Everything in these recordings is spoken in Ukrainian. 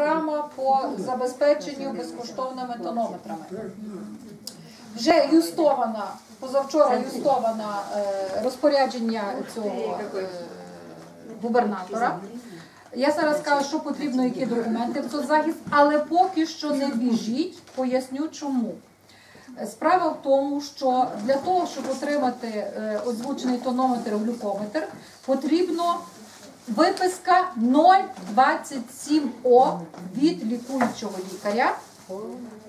Програма по забезпеченню безкоштовними тонометрами. Вже юстована, позавчора юстована е, розпорядження цього е, губернатора. Я зараз скажу, що потрібно, які документи в соцзахист, але поки що не біжіть, поясню чому. Справа в тому, що для того, щоб отримати е, озвучений тонометр глюкометр, потрібно виписка 027О від лікуючого лікаря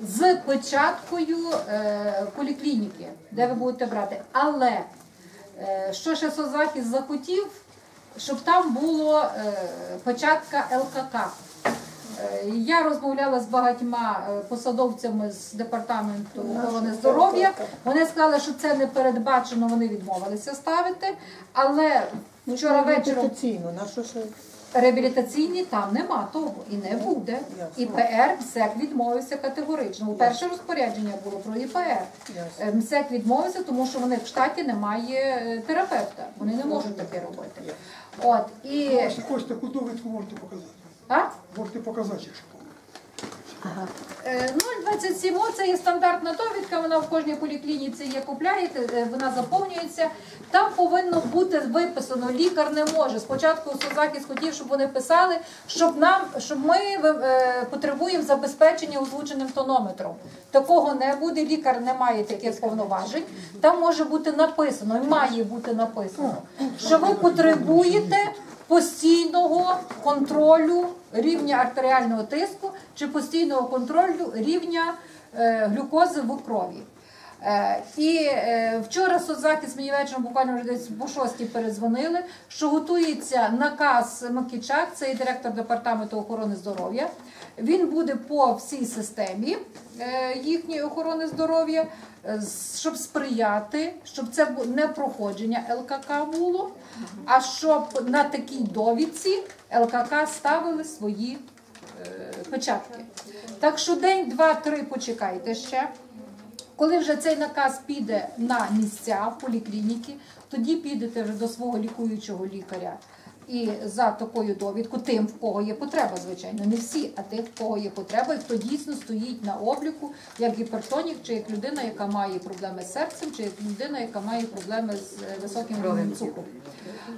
з печаткою е, поліклініки, де ви будете брати. Але е, що ще соцзахист захотів, щоб там було е, печатка ЛКК. Я розмовляла з багатьма посадовцями з департаменту охорони здоров'я. Вони сказали, що це не передбачено, вони відмовилися ставити. Але вчора вечором Реабілітаційно, на що ще? реабілітаційні там нема того і не буде. І ПР МСЕК відмовився категорично. У Перше розпорядження було про ІПР. Е, МСЕК відмовився, тому що вони в штаті немає е, терапевта. Вони не можуть таке робити. От і Якщо хочете таку довідку, можете показати. а? Можете показати, якщо. Е, 027 це є стандартна довідка, вона в кожній поліклініці є купляєте, е, вона заповнюється. Там повинно бути виписано, лікар не може. Спочатку соцзахист хотів, щоб вони писали, щоб нам, щоб ми е, потребуємо забезпечення озвученим тонометром. Такого не буде, лікар не має таких повноважень. Там може бути написано, і має бути написано, що ви потребуєте постійного контролю рівня артеріального тиску чи постійного контролю рівня е, глюкози в крові. Е, і е, вчора соцзахист мені вечором буквально вже десь по шостій передзвонили, що готується наказ Макічак, це є директор департаменту охорони здоров'я. Він буде по всій системі їхньої охорони здоров'я, щоб сприяти, щоб це не проходження ЛКК було, а щоб на такій довідці ЛКК ставили свої печатки. Так що день, два, три почекайте ще. Коли вже цей наказ піде на місця в поліклініки, тоді підете вже до свого лікуючого лікаря. І за такою довідку, тим, в кого є потреба, звичайно, не всі, а тих, в кого є потреба, і хто дійсно стоїть на обліку, як гіпертонік, чи як людина, яка має проблеми з серцем, чи як людина, яка має проблеми з е, високим рівнем цукру.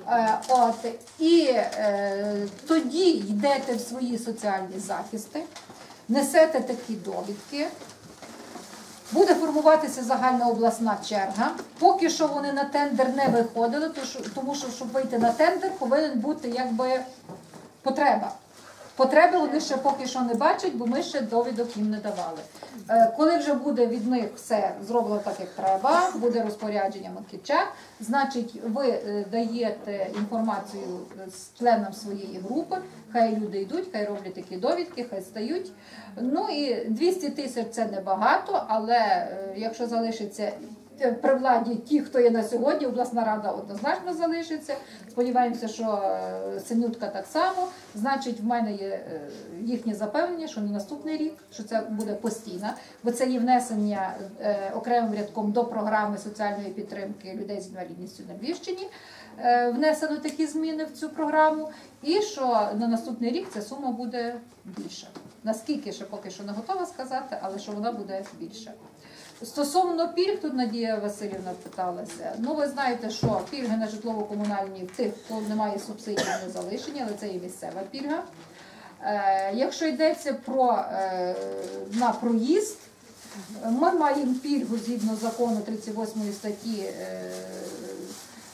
Е, От і е, тоді йдете в свої соціальні захисти, несете такі довідки. Буде формуватися загальна обласна черга. Поки що вони на тендер не виходили, тому що щоб вийти на тендер, повинен бути якби потреба. Потреби вони ще поки що не бачать, бо ми ще довідок їм не давали. Е, Коли вже буде від них все зроблено так, як треба, буде розпорядження Макіча, значить ви е, даєте інформацію членам своєї групи, хай люди йдуть, хай роблять такі довідки, хай стають. Ну і 200 тисяч це небагато, але е, якщо залишиться е, при владі ті, хто є на сьогодні, обласна рада однозначно залишиться. Сподіваємося, що е, синютка так само. Значить, в мене є е, їхнє запевнення, що на наступний рік, що це буде постійно, бо це є внесення е, окремим рядком до програми соціальної підтримки людей з інвалідністю на Львівщині. Е, Внесено такі зміни в цю програму, і що на наступний рік ця сума буде більша. Наскільки ще поки що не готова сказати, але що вона буде більша. Стосовно пільг, тут Надія Васильівна питалася. Ну, ви знаєте, що пільги на житлово-комунальні тих, хто не має субсидій, не залишені, але це і місцева пільга. Е, якщо йдеться про е, на проїзд, ми маємо пільгу згідно закону 38 статті е,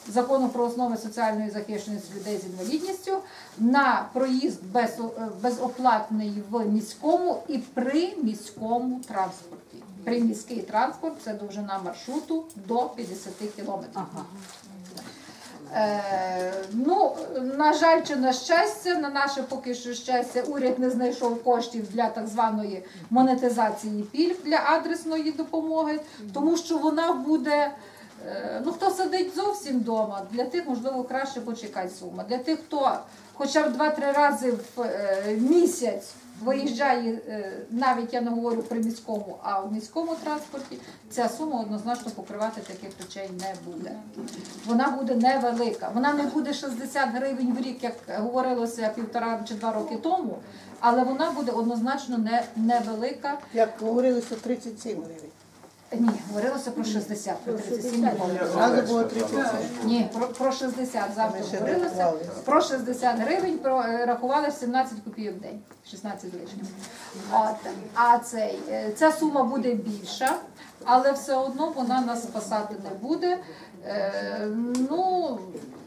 закону про основи соціальної захищеності людей з інвалідністю на проїзд без, безоплатний в міському і при міському транспорті. Приміський транспорт це довжина маршруту до 50 кілометрів. Е, ну, на жаль, чи на щастя, на наше поки що щастя, уряд не знайшов коштів для так званої монетизації пільг для адресної допомоги, тому що вона буде. е, Ну, хто сидить зовсім вдома, для тих, можливо, краще почекати сума. Для тих, хто хоча б 2-3 рази в е, місяць виїжджає е, навіть я не говорю при міському, а в міському транспорті, ця сума однозначно покривати таких речей не буде. Вона буде невелика. Вона не буде 60 гривень в рік, як говорилося півтора чи два роки тому, але вона буде однозначно не, невелика. Як говорилося, 37 гривень. Ні, говорилося про 60, про 37 не. Зразу було 37. Ні, про, про 60 завжди говорилося. Про 60 гривень про, е, рахували 17 копійок в день, 16 лишнім. От, а цей, е, ця сума буде більша, але все одно вона нас спасати не буде. Е, ну,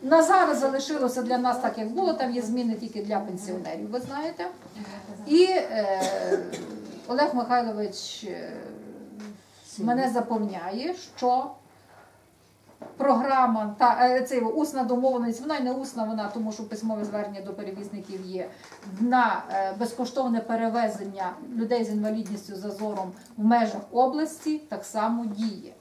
на зараз залишилося для нас так, як було, там є зміни тільки для пенсіонерів, ви знаєте. І е, Олег Михайлович е, мене запевняє, що програма та цей це усна домовленість, вона й не усна, вона тому що письмове звернення до перевізників є на е, безкоштовне перевезення людей з інвалідністю за зором в межах області так само діє.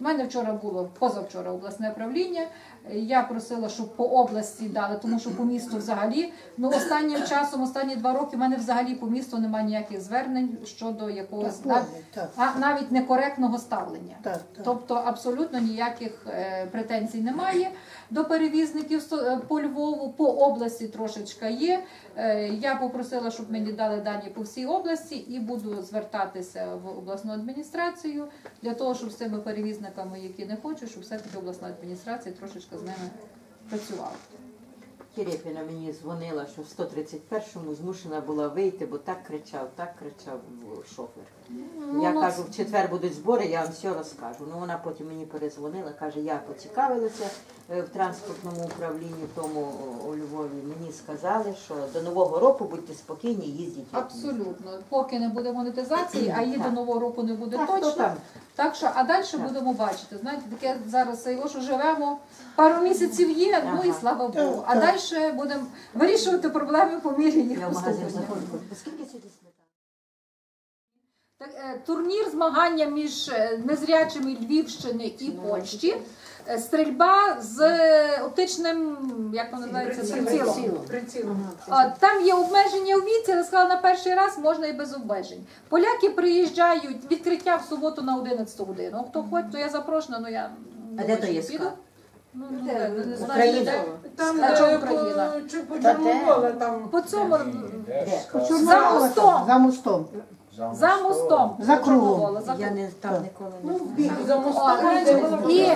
У мене вчора було позавчора обласне правління. Я просила, щоб по області дали, тому що по місту взагалі ну останнім часом, останні два роки, в мене взагалі по місту немає ніяких звернень щодо якогось Так, так. а, навіть некоректного ставлення. Так, так. Тобто абсолютно ніяких е, претензій немає до перевізників е, по Львову, по області трошечка є. Е, я попросила, щоб мені дали дані по всій області і буду звертатися в обласну адміністрацію для того, щоб з цими перевізниками, які не хочуть, щоб все-таки обласна адміністрація трошечки з ними працювала. Терепіна мені дзвонила, що в 131-му змушена була вийти, бо так кричав, так кричав шофер. я ну, кажу, в четвер будуть збори, я вам все розкажу. Ну вона потім мені перезвонила, каже, я поцікавилася в транспортному управлінні тому у Львові. Мені сказали, що до Нового року будьте спокійні, їздіть. Абсолютно, поки не буде монетизації, а її до нового року не буде Так, точно. Так що, а далі будемо бачити. Знаєте, таке зараз його що живемо. Пару місяців є, ну і слава Богу. А далі будемо вирішувати проблеми по мірі їх поступлення. Турнір змагання між е, незрячими Львівщини і Польщі. Е, Стрільба з е, оптичним, як воно називається, прицілом. Там є обмеження у віці, але сказала, на перший раз можна і без обмежень. Поляки приїжджають, відкриття в суботу на 11 годину. Хто хоче, то я запрошена, але я А де то є піду. Ну, ну, де, не знаю, Україна. де. Там е, Україна? по, чи по Чорномоле, там По цьому за мостом. За мостом. За мостом. За кругом. За Я не там ніколи не була. за мостом. і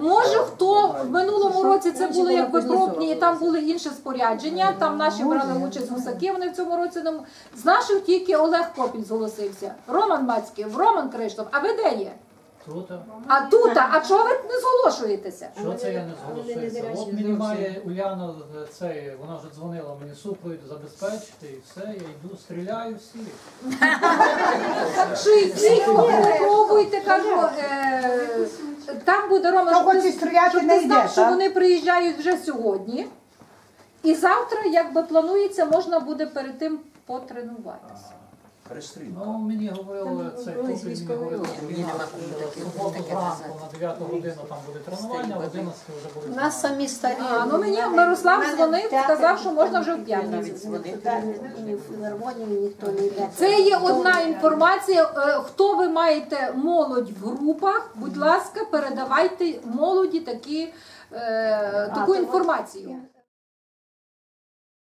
може хто в минулому році це були якби крупні, і там були інші спорядження. Там наші брали участь гусаки. Вони в цьому році не м- з наших тільки Олег Копінь зголосився. Роман Мацький, Роман Криштоф. А ви де є? Тут, А тут, а чого ви не зголошуєтеся? що це я не зголошуюся? От мені має Уляна е, цей, вона вже дзвонила мені супровід забезпечити і все, я йду, стріляю всі. Пробуйте, кажу. Е, там буде Рома, Хто щоб ти- стріляти, щоб не ти знав, йде, що так? вони приїжджають вже сьогодні. І завтра, якби планується, можна буде перед тим потренуватися. Ну, мені говорили, цей хлопець мені говорив, що він зранку на 9 годину там буде тренування, а в 11 вже буде. Нас самі старі. А, ну мені Мирослав дзвонив, сказав, що можна вже в п'ятницю. Ні в філармонії ніхто не йде. Це є одна інформація. Е, Хто ви маєте молодь в групах? Будь ласка, передавайте молоді такі, е, таку інформацію.